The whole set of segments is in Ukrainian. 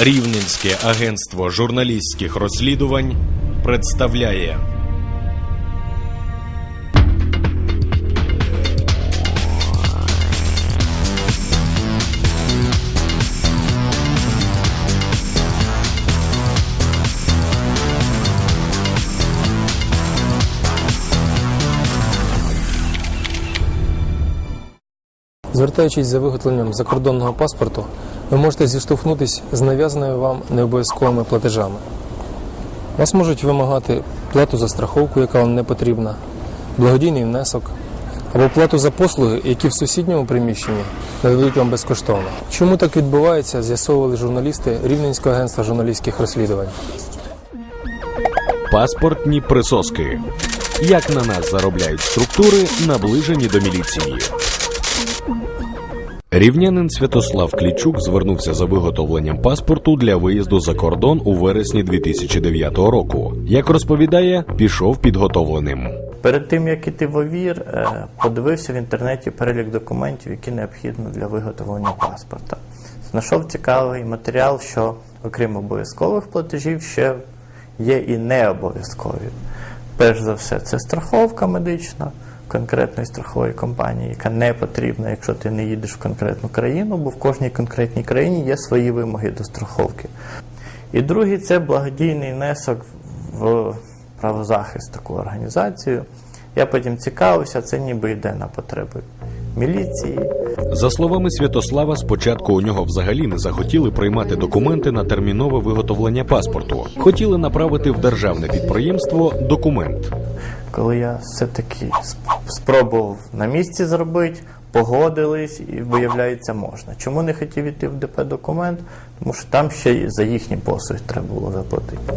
Рівненське агентство журналістських розслідувань представляє. Звертаючись за виготовленням закордонного паспорту, ви можете зіштовхнутися з нав'язаними вам необов'язковими платежами. Вас можуть вимагати плату за страховку, яка вам не потрібна, благодійний внесок або плату за послуги, які в сусідньому приміщенні нададуть вам безкоштовно. Чому так відбувається, з'ясовували журналісти Рівненського агентства журналістських розслідувань. паспортні присоски. Як на нас заробляють структури, наближені до міліції. Рівнянин Святослав Клічук звернувся за виготовленням паспорту для виїзду за кордон у вересні 2009 року. Як розповідає, пішов підготовленим. Перед тим як іти в ОВІР, е, подивився в інтернеті перелік документів, які необхідно для виготовлення паспорта. Знайшов цікавий матеріал, що окрім обов'язкових платежів, ще є і необов'язкові. Перш за все, це страховка медична конкретної страхової компанії, яка не потрібна, якщо ти не їдеш в конкретну країну, бо в кожній конкретній країні є свої вимоги до страховки. І другий це благодійний внесок в правозахист таку організацію. Я потім цікавився, це ніби йде на потреби міліції. За словами Святослава, спочатку у нього взагалі не захотіли приймати документи на термінове виготовлення паспорту. Хотіли направити в державне підприємство документ. Коли я все-таки спробував на місці зробити, погодились і виявляється можна. Чому не хотів іти в ДП документ? Тому що там ще й за їхні послуги треба було заплатити.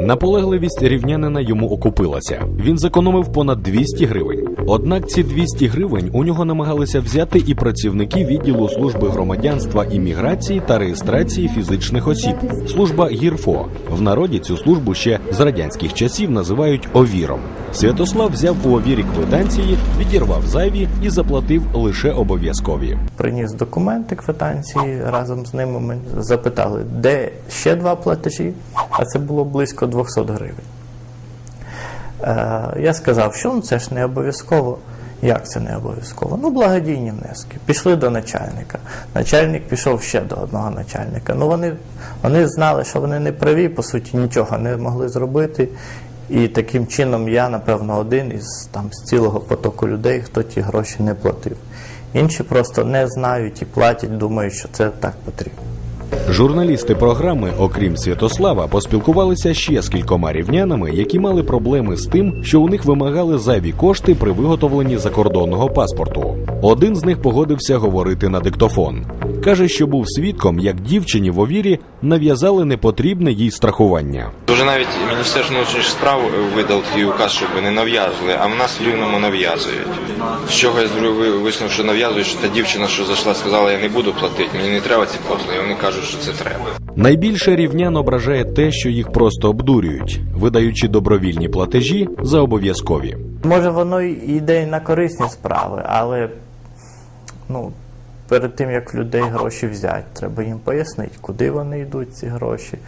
Наполегливість рівнянина йому окупилася. Він зекономив понад 200 гривень. Однак ці 200 гривень у нього намагалися взяти і працівники відділу служби громадянства імміграції та реєстрації фізичних осіб. Служба ГІРФО. В народі цю службу ще з радянських часів називають овіром. Святослав взяв у овірі квитанції, відірвав зайві і заплатив лише обов'язкові. Приніс документи, квитанції разом з ними. Ми запитали, де ще два платежі, а це було близько 200 гривень. Е, я сказав, що ну, це ж не обов'язково. Як це не обов'язково? Ну, благодійні внески. Пішли до начальника. Начальник пішов ще до одного начальника. Ну, вони, вони знали, що вони не праві, по суті, нічого не могли зробити. І таким чином я, напевно, один із там з цілого потоку людей, хто ті гроші не платив. Інші просто не знають і платять, думають, що це так потрібно. Журналісти програми, окрім Святослава, поспілкувалися ще з кількома рівнянами, які мали проблеми з тим, що у них вимагали зайві кошти при виготовленні закордонного паспорту. Один з них погодився говорити на диктофон. Каже, що був свідком, як дівчині в овірі нав'язали непотрібне їй страхування. Вже навіть Міністерство внутрішніх справ видав такий указ, щоб не нав'язували, а в нас в рівному нав'язують. З чого я зробив ви- висновок, що нав'язують, що та дівчина, що зайшла, сказала, я не буду платити, мені не треба ці послуги. Вони кажуть, що це треба. Найбільше рівнян ображає те, що їх просто обдурюють, видаючи добровільні платежі за обов'язкові. Може, воно йде на корисні справи, але ну, перед тим, як людей гроші взяти, треба їм пояснити, куди вони йдуть, ці гроші,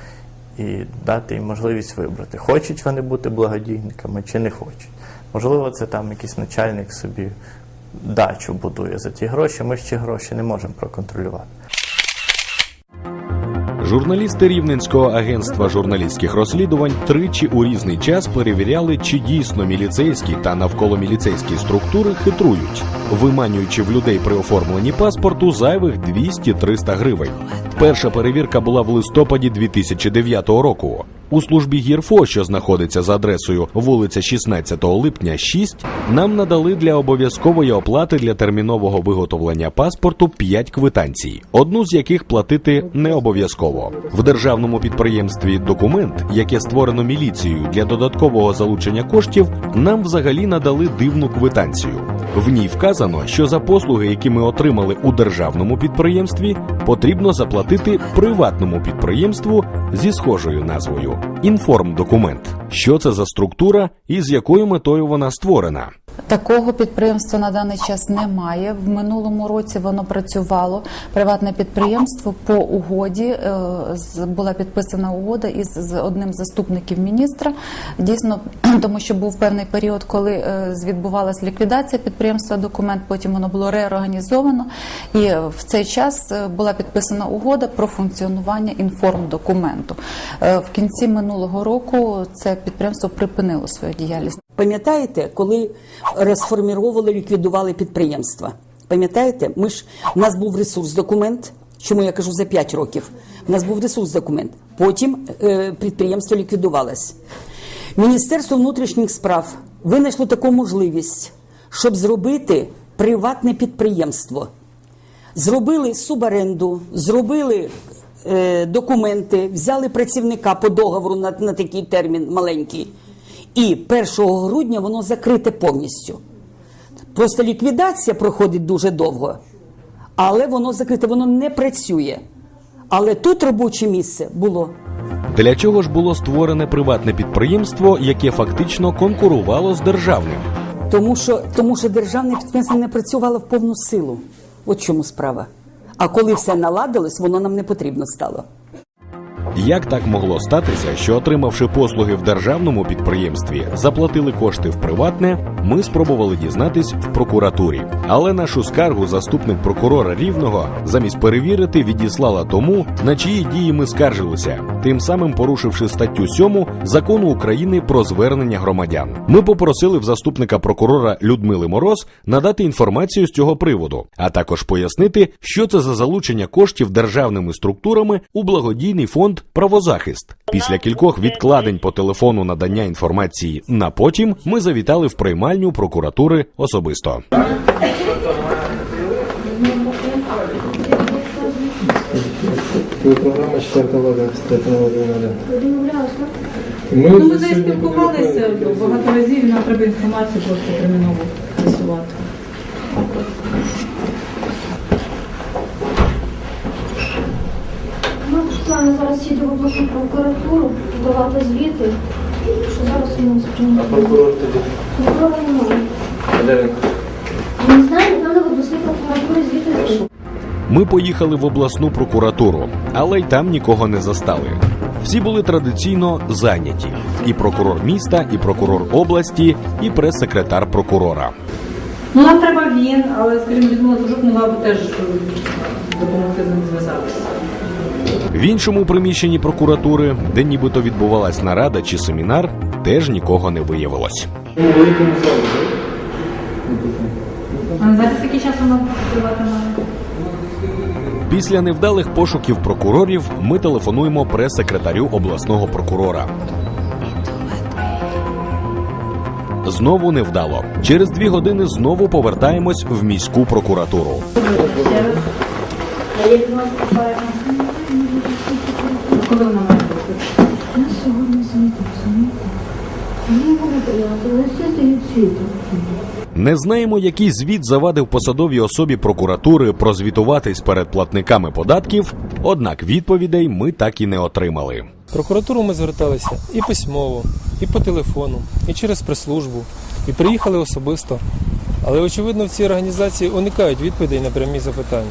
і дати їм можливість вибрати, хочуть вони бути благодійниками чи не хочуть. Можливо, це там якийсь начальник собі дачу будує за ті гроші, ми ж ці гроші не можемо проконтролювати. Журналісти Рівненського агентства журналістських розслідувань тричі у різний час перевіряли, чи дійсно міліцейські та навколоміліцейські структури хитрують, виманюючи в людей при оформленні паспорту зайвих 200-300 гривень. Перша перевірка була в листопаді 2009 року. У службі ГІРФО, що знаходиться за адресою вулиця 16 липня, 6, нам надали для обов'язкової оплати для термінового виготовлення паспорту 5 квитанцій, одну з яких платити не обов'язково. В державному підприємстві документ, яке створено міліцією для додаткового залучення коштів, нам взагалі надали дивну квитанцію. В ній вказано, що за послуги, які ми отримали у державному підприємстві, потрібно заплатити приватному підприємству зі схожою назвою інформдокумент. Що це за структура і з якою метою вона створена? Такого підприємства на даний час немає. В минулому році воно працювало. Приватне підприємство по угоді е, була підписана угода із одним з заступників міністра. Дійсно, тому що був певний період, коли е, відбувалася ліквідація підприємства. Документ потім воно було реорганізовано. І в цей час е, була підписана угода про функціонування інформдокументу. В кінці минулого року це підприємство припинило свою діяльність. Пам'ятаєте, коли розформіровували, ліквідували підприємства? Пам'ятаєте, ми ж у нас був ресурс документ. Чому я кажу за 5 років? У нас був ресурс документ. Потім е, підприємство ліквідувалось. Міністерство внутрішніх справ винайшло таку можливість, щоб зробити приватне підприємство. Зробили суборенду, зробили е, документи, взяли працівника по договору на, на такий термін маленький. І 1 грудня воно закрите повністю. Просто ліквідація проходить дуже довго, але воно закрите, воно не працює. Але тут робоче місце було. Для чого ж було створене приватне підприємство, яке фактично конкурувало з державним? Тому що, тому що державне підприємство не працювало в повну силу. От чому справа. А коли все наладилось, воно нам не потрібно стало. Як так могло статися, що отримавши послуги в державному підприємстві, заплатили кошти в приватне, ми спробували дізнатись в прокуратурі. Але нашу скаргу заступник прокурора рівного замість перевірити відіслала тому, на чиї дії ми скаржилися, тим самим порушивши статтю 7 закону України про звернення громадян. Ми попросили в заступника прокурора Людмили Мороз надати інформацію з цього приводу, а також пояснити, що це за залучення коштів державними структурами у благодійний фонд Правозахист. Після кількох відкладень по телефону надання інформації на потім ми завітали в приймальню прокуратури особисто. Програма четверта влада, стаття Володимира. Ми Ну, ми вже спілкувалися багато разів, і нам треба інформацію просто терміново пресувати. Ми Руслана зараз їде в обласну прокуратуру давати звіти, що зараз у нас прийняти. Прокурор тоді. Прокурора немає. А де він? Не знаю, напевно, в обласній прокуратурі звіти. Ми поїхали в обласну прокуратуру, але й там нікого не застали. Всі були традиційно зайняті: і прокурор міста, і прокурор області, і прес-секретар прокурора. Ну, нам треба він, але, скажімо, Людмила Зажук могла б теж е, допомогти з ним зв'язатися. В іншому приміщенні прокуратури, де нібито відбувалась нарада чи семінар, теж нікого не виявилось. А зараз який час вона триватиме? Після невдалих пошуків прокурорів ми телефонуємо прес-секретарю обласного прокурора. Знову невдало. Через дві години знову повертаємось в міську прокуратуру. Коли вона має бути? Я сьогодні звітом самі. Мені вони приїхали, сидять світом. Не знаємо, який звіт завадив посадовій особі прокуратури прозвітуватись перед платниками податків, однак відповідей ми так і не отримали. Прокуратуру ми зверталися і письмово, і по телефону, і через прес-службу, і приїхали особисто. Але очевидно, в цій організації уникають відповідей на прямі запитання.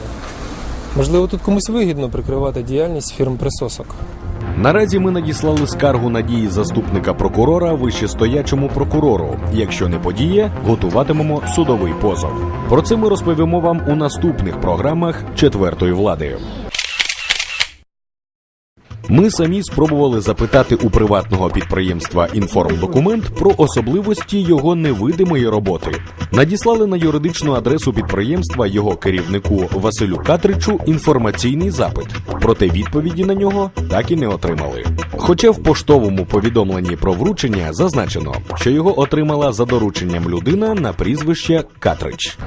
Можливо, тут комусь вигідно прикривати діяльність фірм присосок. Наразі ми надіслали скаргу на дії заступника прокурора вищестоячому прокурору. Якщо не подіє, готуватимемо судовий позов. Про це ми розповімо вам у наступних програмах четвертої влади. Ми самі спробували запитати у приватного підприємства інформдокумент про особливості його невидимої роботи. Надіслали на юридичну адресу підприємства його керівнику Василю Катричу інформаційний запит. Проте відповіді на нього так і не отримали. Хоча в поштовому повідомленні про вручення зазначено, що його отримала за дорученням людина на прізвище Катрич.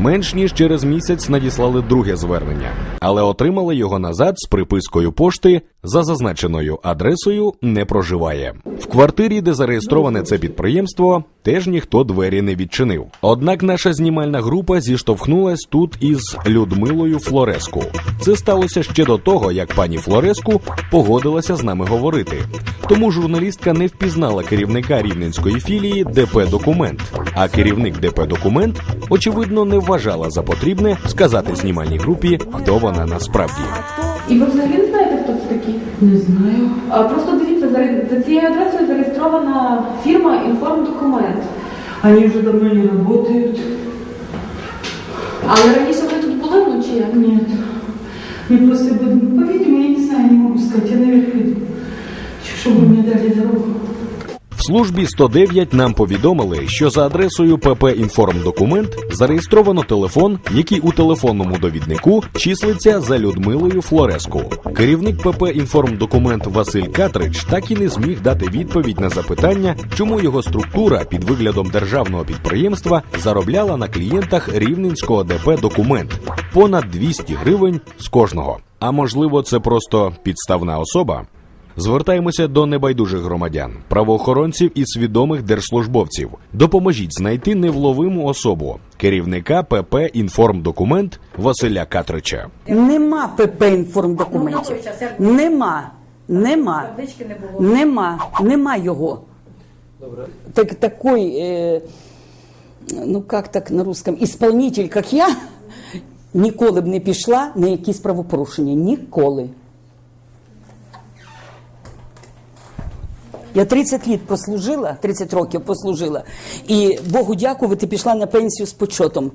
Менш ніж через місяць надіслали друге звернення, але отримали його назад з припискою пошти за зазначеною адресою не проживає. В квартирі, де зареєстроване це підприємство, теж ніхто двері не відчинив. Однак наша знімальна група зіштовхнулась тут із Людмилою Флореску. Це сталося ще до того, як пані Флореску погодилася з нами говорити. Тому журналістка не впізнала керівника рівненської філії ДП Документ. А керівник ДП Документ, очевидно, не вважала за потрібне сказати знімальній групі, хто вона насправді. І ви взагалі не знаєте, хто це такий? Не знаю. А просто дивіться, заре- за цією адресою зареєстрована фірма «Інформдокумент». Они уже давно не работают. Але раніше вони тут були, як? Нет. Мне просто, по-видимому, я не знаю, не могу сказать. Я наверх иду. Чтобы мне дали дорогу. Службі 109 нам повідомили, що за адресою ПП «Інформдокумент» зареєстровано телефон, який у телефонному довіднику числиться за Людмилою Флореску. Керівник ПП «Інформдокумент» Василь Катрич так і не зміг дати відповідь на запитання, чому його структура під виглядом державного підприємства заробляла на клієнтах рівненського ДП «Документ» понад 200 гривень з кожного. А можливо, це просто підставна особа? Звертаємося до небайдужих громадян, правоохоронців і свідомих держслужбовців. Допоможіть знайти невловиму особу керівника ПП «Інформдокумент» Василя Катрича. Нема ПП інформдокументів. Нема. Нема. Нема. Нема його. Так, такой, э, ну как так на русском, исполнитель, як я, ніколи б не пішла на якісь правопорушення. Ніколи. Я 30 літ послужила, 30 років послужила, і Богу дякувати, пішла на пенсію з почотом.